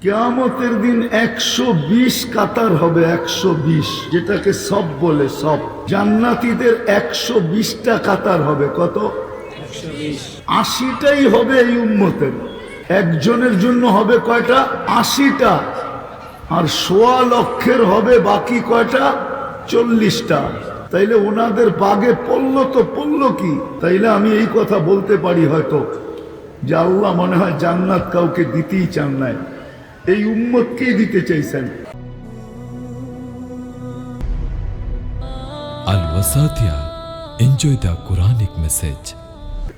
কেয়ামতের দিন একশো বিশ কাতার হবে একশো বিশ। যেটাকে সব বলে সব। জান্নাতীদের একশো বিশটা কাতার হবে কত? আশিটাই হবে এই উম্মতের। একজনের জন্য হবে কয়টা? আশিটা। আর সোয়া লক্ষের হবে বাকি কয়টা? চল্লিশটা। তাইলে ওনাদের বাগে পড়ল তো পড়ল কি? তাইলে আমি এই কথা বলতে পারি হয়তো। যে আল্লাহ মনে হয় জান্নাত কাউকে দিতেই চান নাই। এই উম্মতকেই দিতে চাইছেন। Al Wasatia. Enjoy the Quranic message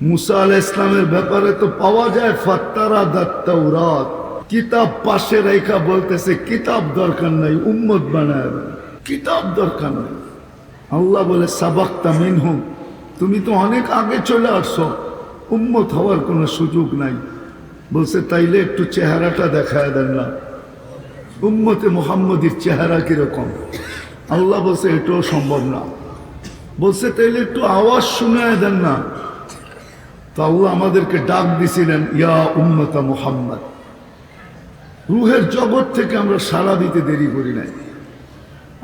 মুসা আলাহ ইসলামের ব্যাপারে তো পাওয়া যায় ফাত্তারা দাত্তাউরাত কিতাব পাশে রেখা বলতেছে কিতাব দরকার নাই উম্মত বানায় কিতাব দরকার নাই। আল্লাহ বলে সাবাক্তা মিনহুম। তুমি তো অনেক আগে চলে আসছো উম্মত হওয়ার কোনো সুযোগ নাই। বলছে, তাইলে একটু চেহারাটা দেখায় দেন না। উম্মতে মোহাম্মদীর চেহারা কীরকম? আল্লাহ বলছে, এটাও সম্ভব না। বলছে, তাইলে একটু আওয়াজ শুনে দেন না। তো আল্লাহ আমাদেরকে ডাক দিছিলেন, ইয়া উম্মতা মোহাম্মদ, রুহের জগৎ থেকে আমরা সাড়া দিতে দেরি করি নাই।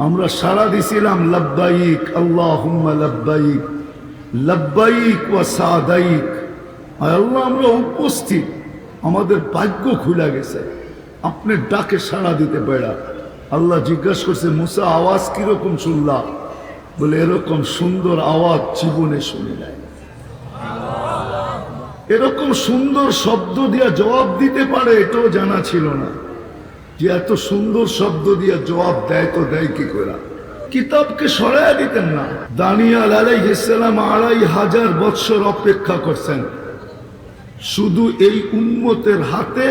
আমরা সাড়া দিছিলাম, লব্বাইক আল্লাহ হুম্মা লব্বাইক লব্বাইক ওয়া সাদাইক। আল্লাহ, আমরা উপস্থিত। আমাদের ভাগ্য খুলে গেছে। আপনি ডাকে সাড়া দিতে বেড়া। আল্লাহ জিজ্ঞাসা করছে, মুসা, আওয়াজ কীরকম শুনলা বলে, এরকম সুন্দর আওয়াজ জীবনে শুনি এরকম সুন্দর শব্দ দিয়া জবাব দিতে পারে এটাও জানা ছিল না। যে এত সুন্দর শব্দ দিয়া জবাব দেয় তো দেয় কি করে? কিতাবকে সরাইয়া দিতেন না। দানিয়াল আলাইহিসসালাম আড়াই হাজার বৎসর অপেক্ষা করছেন। শুধু এই উম্মতের হাতে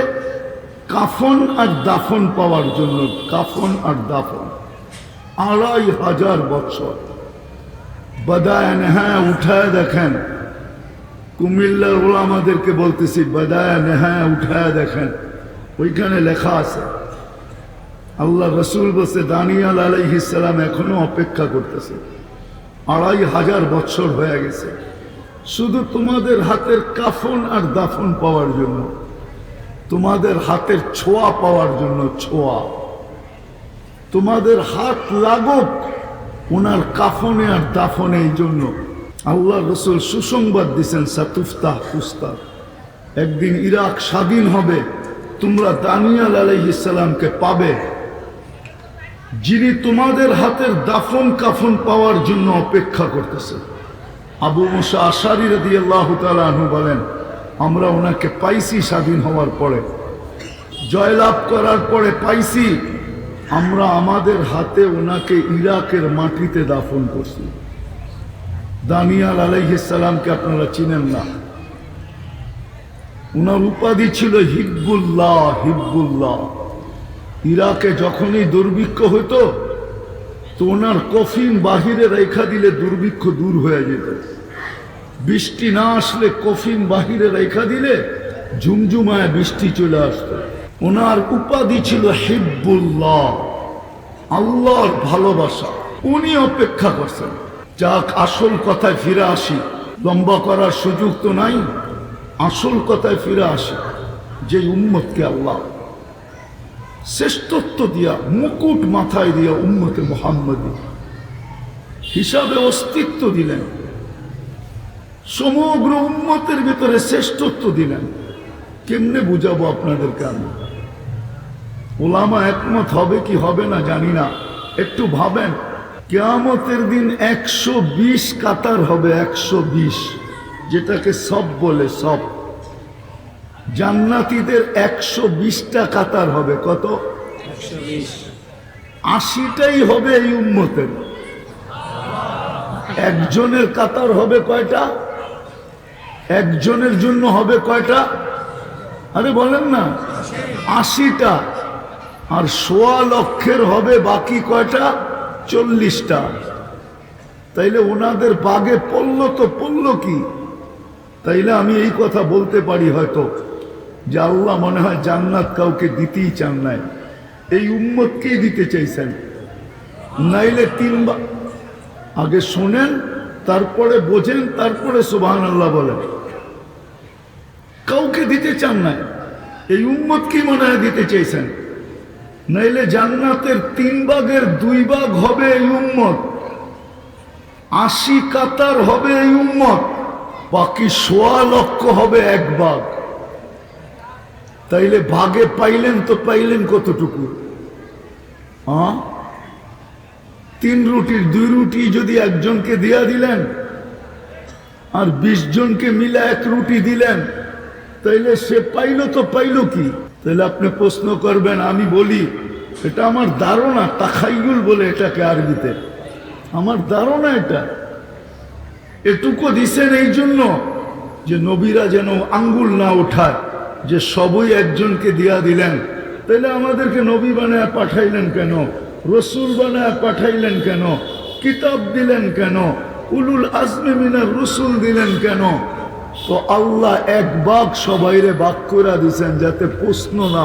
কাফন আর দাফন পাওয়ার জন্য, কাফন আর দাফন। আড়াই হাজার বৎসর বদায়ন হ্যাঁ উঠায় দেখেন। কুমিল্লার ওলামাদেরকে বলতেছি বদায়ন হ্যাঁ উঠায় দেখেন। ওইখানে লেখা আছে, আল্লাহ রসুল বসে দানিয়াল আলাইহিসালাম এখনও অপেক্ষা করতেছে। আড়াই হাজার বছর হয়ে গেছে। শুধু তোমাদের হাতের কাফন আর দাফন পাওয়ার জন্য, তোমাদের হাতের ছোঁয়া পাওয়ার জন্য ছোঁয়া। তোমাদের হাত লাগুক ওনার কাফনে আর দাফনে এই জন্য। আল্লাহ রসুল সুসংবাদ দিচ্ছেন সাতুফতাহ পুস্তাহ একদিন ইরাক স্বাধীন হবে, তোমরা দানিয়াল আলাইহিসালামকে পাবে। যিনি তোমাদের হাতের দাফন কাফন পাওয়ার জন্য অপেক্ষা করতেছে। আবু মুসা আশারি রদি আল্লাহ তালু বলেন, আমরা ওনাকে পাইছি স্বাধীন হওয়ার পরে। জয়লাভ করার পরে পাইছি। আমরা আমাদের হাতে ওনাকে ইরাকের মাটিতে দাফন করছি। দানিয়াল আলাইহিসালামকে আপনারা চিনেন না। ওনার উপাধি ছিল হিব্বুল্লাহ হিব্বুল্লাহ। ইরাকে যখনই দুর্ভিক্ষ হতো তো ওনার কফিন বাহিরে রেখা দিলে দুর্ভিক্ষ দূর হয়ে যেত। বৃষ্টি না আসলে কফিন বাহিরে রেখা দিলে ঝুমঝুমায় বৃষ্টি চলে আসতো। ওনার উপাধি ছিল হিব্বুল্লাহ, আল্লাহর ভালোবাসা। উনি অপেক্ষা করছেন। যাক, আসল কথায় ফিরে আসি। লম্বা করার সুযোগ তো নাই। আসল কথায় ফিরে আসি। যে উম্মতকে আল্লাহ শ্রেষ্ঠত্ব দিয়া মুকুট মাথায় দিয়া উম্মতে মোহাম্মদী। হিসাবে অস্তিত্ব দিলেন। সমগ্র উম্মতের ভিতরে শ্রেষ্ঠত্ব দিলেন। কেমনে বুঝাবো আপনাদেরকে আমি? ওলামা একমত হবে কি হবে না জানি না। একটু ভাবেন, কেয়ামতের দিন একশো বিশ কাতার হবে, একশো বিশ। যেটাকে সব বলে সব। জান্নাতীদের একশো বিশটা কাতার হবে, কত? আশিটাই হবে এই উম্মতের। একজনের কাতার হবে কয়টা? একজনের জন্য হবে কয়টা? আরে বলেন না, আশিটা। আর সোয়া লক্ষের হবে বাকি কয়টা? চল্লিশটা। তাইলে ওনাদের বাগে পড়ল তো পড়ল কি? তাইলে আমি এই কথা বলতে পারি হয়তো। যে আল্লাহ মনে হয় জান্নাত কাউকে দিতেই চান নাই। এই উম্মতকেই দিতে চাইছেন। নাইলে তিনবার আগে শোনেন, তারপরে বোঝেন, তারপরে সুবাহান আল্লাহ বলেন। কাউকে দিতে চান নাই। এই উম্মত কি মনে হয় দিতে চাইছেন। নাইলে জান্নাতের তিন ভাগের দুই ভাগ হবে এই উম্মত। আশি কাতার হবে এই উম্মত। বাকি সোয়া লক্ষ হবে এক ভাগ। তাইলে ভাগে পাইলেন তো পাইলেন কতটুকু? তিন রুটির দুই রুটি যদি একজনকে দিয়া দিলেন, আর বিশ জনকে মিলে এক রুটি দিলেন, তাইলে সে পাইলো তো পাইলো কি? তাহলে আপনি প্রশ্ন করবেন, আমি বলি, এটা আমার ধারণা তাখাইগুল বলে এটাকে আরবিতে। আমার ধারণা এটা। এটুকু দিছেন এই জন্য যে নবীরা যেন আঙ্গুল না ওঠায়। যে সবই একজনকে দিয়া দিলেন। তাহলে আমাদেরকে নবী বানায় পাঠাইলেন কেন? রসুল বানায় পাঠাইলেন কেন? কিতাব দিলেন কেন? উলুল আজমে মিনার রসুল দিলেন কেন? তো আল্লাহ এক বাঘ সবাইরে বাক করে দিছেন যাতে প্রশ্ন না